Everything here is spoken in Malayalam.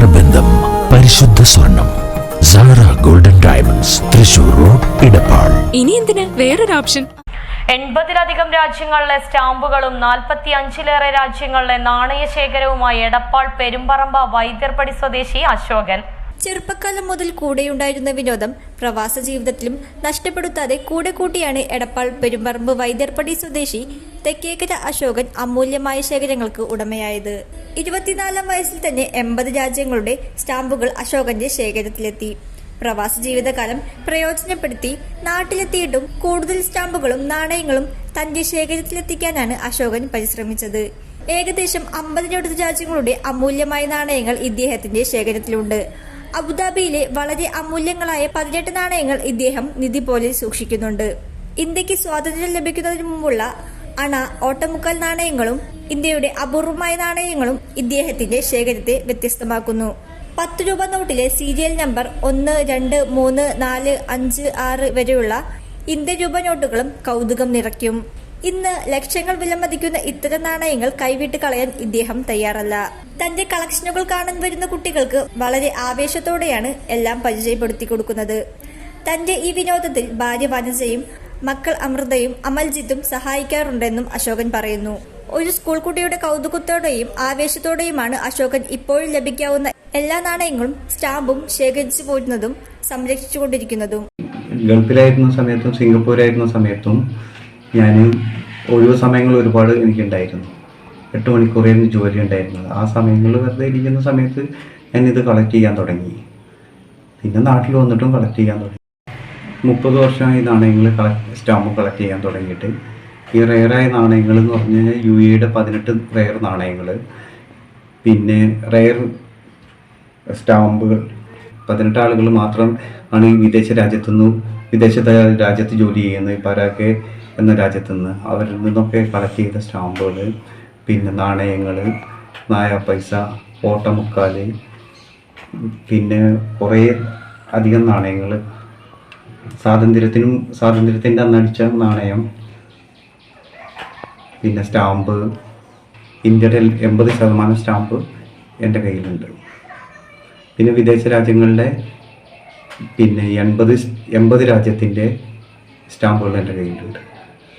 നേത്രബന്ധം പരിശുദ്ധ സ്വർണം. Sara golden diamonds Thrissur road Edappal. ഇനി എന്തിന്? വേറൊരു ഓപ്ഷൻ എൺപതിലധികം രാജ്യങ്ങളിലെ സ്റ്റാമ്പുകളും നാൽപ്പത്തി അഞ്ചിലേറെ രാജ്യങ്ങളിലെ നാണയ ശേഖരവുമായി എടപ്പാൾ പെരുമ്പറമ്പ വൈദ്യർപടി സ്വദേശി അശോകൻ. ചെറുപ്പക്കാലം മുതൽ കൂടെയുണ്ടായിരുന്ന വിനോദം പ്രവാസ ജീവിതത്തിലും നഷ്ടപ്പെടുത്താതെ കൂടെ കൂട്ടിയാണ് എടപ്പാൾ പെരുമ്പറമ്പ് വൈദ്യർപ്പടി സ്വദേശി തെക്കേക്കര അശോകൻ അമൂല്യമായ ശേഖരങ്ങൾക്ക് ഉടമയായത്. ഇരുപത്തിനാലാം വയസ്സിൽ തന്നെ എൺപത് രാജ്യങ്ങളുടെ സ്റ്റാമ്പുകൾ അശോകന്റെ ശേഖരത്തിലെത്തി. പ്രവാസ ജീവിതകാലം പ്രയോജനപ്പെടുത്തി നാട്ടിലെത്തിയിട്ടും കൂടുതൽ സ്റ്റാമ്പുകളും നാണയങ്ങളും തന്റെ ശേഖരത്തിലെത്തിക്കാനാണ് അശോകൻ പരിശ്രമിച്ചത്. ഏകദേശം അമ്പതിനടുത്ത് രാജ്യങ്ങളുടെ അമൂല്യമായ നാണയങ്ങൾ ഇദ്ദേഹത്തിന്റെ ശേഖരത്തിലുണ്ട്. അബുദാബിയിലെ വളരെ അമൂല്യങ്ങളായ പതിനെട്ട് നാണയങ്ങൾ ഇദ്ദേഹം നിധി പോലെ സൂക്ഷിക്കുന്നുണ്ട്. ഇന്ത്യയ്ക്ക് സ്വാതന്ത്ര്യം ലഭിക്കുന്നതിന് മുമ്പുള്ള അണ ഓട്ടമുക്കാൽ നാണയങ്ങളും ഇന്ത്യയുടെ അപൂർവമായ നാണയങ്ങളും ഇദ്ദേഹത്തിന്റെ ശേഖരത്തെ വ്യത്യസ്തമാക്കുന്നു. പത്ത് രൂപ നോട്ടിലെ സീരിയൽ നമ്പർ ഒന്ന് രണ്ട് മൂന്ന് നാല് അഞ്ച് ആറ് വരെയുള്ള ഇന്ത്യൻ രൂപ നോട്ടുകളും കൗതുകം നിറയ്ക്കും. ഇന്ന് ലക്ഷങ്ങൾ വിലമതിക്കുന്ന ഇത്തരം നാണയങ്ങൾ കൈവിട്ട് കളയാൻ ഇദ്ദേഹം തയ്യാറല്ല. തന്റെ കളക്ഷനുകൾ കാണാൻ വരുന്ന കുട്ടികൾക്ക് വളരെ ആവേശത്തോടെയാണ് എല്ലാം പരിചയപ്പെടുത്തി കൊടുക്കുന്നത്. തന്റെ ഈ വിനോദത്തിൽ ഭാര്യ വനജയും മക്കൾ അമൃതയും അമൽജിത്തും സഹായിക്കാറുണ്ടെന്നും അശോകൻ പറയുന്നു. ഒരു സ്കൂൾ കുട്ടിയുടെ കൗതുകത്തോടെയും ആവേശത്തോടെയുമാണ് അശോകൻ ഇപ്പോഴും ലഭിക്കാവുന്ന എല്ലാ നാണയങ്ങളും സ്റ്റാമ്പും ശേഖരിച്ചു പോരുന്നതും സംരക്ഷിച്ചുകൊണ്ടിരിക്കുന്നതും. ഗൾഫിലായിരുന്ന സമയത്തും സിംഗപ്പൂരായിരുന്ന സമയത്തും ഞാൻ ഒഴിവ് സമയങ്ങൾ ഒരുപാട് എനിക്കുണ്ടായിരുന്നു. എട്ട് മണിക്കൂറായിരുന്നു ജോലി ഉണ്ടായിരുന്നത്. ആ സമയങ്ങളിൽ വെറുതെ ഇരിക്കുന്ന സമയത്ത് ഞാനിത് കളക്ട് ചെയ്യാൻ തുടങ്ങി. പിന്നെ നാട്ടിൽ വന്നിട്ടും കളക്ട് ചെയ്യാൻ തുടങ്ങി. മുപ്പത് വർഷമായി നാണയങ്ങൾ കളക്ട് സ്റ്റാമ്പ് കളക്ട് ചെയ്യാൻ തുടങ്ങിയിട്ട്. ഈ റെയറായ നാണയങ്ങൾ എന്ന് പറഞ്ഞു കഴിഞ്ഞാൽ യു എയുടെ പതിനെട്ട് റെയർ നാണയങ്ങൾ. പിന്നെ റെയർ സ്റ്റാമ്പുകൾ പതിനെട്ട് ആളുകൾ മാത്രം ആണ് ഈ വിദേശ രാജ്യത്തുനിന്ന് വിദേശ രാജ്യത്ത് ജോലി ചെയ്യുന്നത് പരാക്കെ എന്ന രാജ്യത്തു നിന്ന് അവരിൽ നിന്നൊക്കെ കളക്ട് ചെയ്ത സ്റ്റാമ്പുകൾ പിന്നെ നാണയങ്ങൾ നായ പൈസ ഓട്ടമുക്കാൽ പിന്നെ കുറേ അധികം നാണയങ്ങൾ സ്വാതന്ത്ര്യത്തിനും സ്വാതന്ത്ര്യത്തിന്റെ അന്നടിച്ച നാണയം പിന്നെ സ്റ്റാമ്പ് ഇന്ത്യയുടെ എൺപത് ശതമാനം സ്റ്റാമ്പ് എന്റെ കയ്യിലുണ്ട്. പിന്നെ വിദേശ രാജ്യങ്ങളിലെ പിന്നെ എൺപത് എൺപത് രാജ്യത്തിന്റെ സ്റ്റാമ്പുകൾ എന്റെ കയ്യിലുണ്ട്.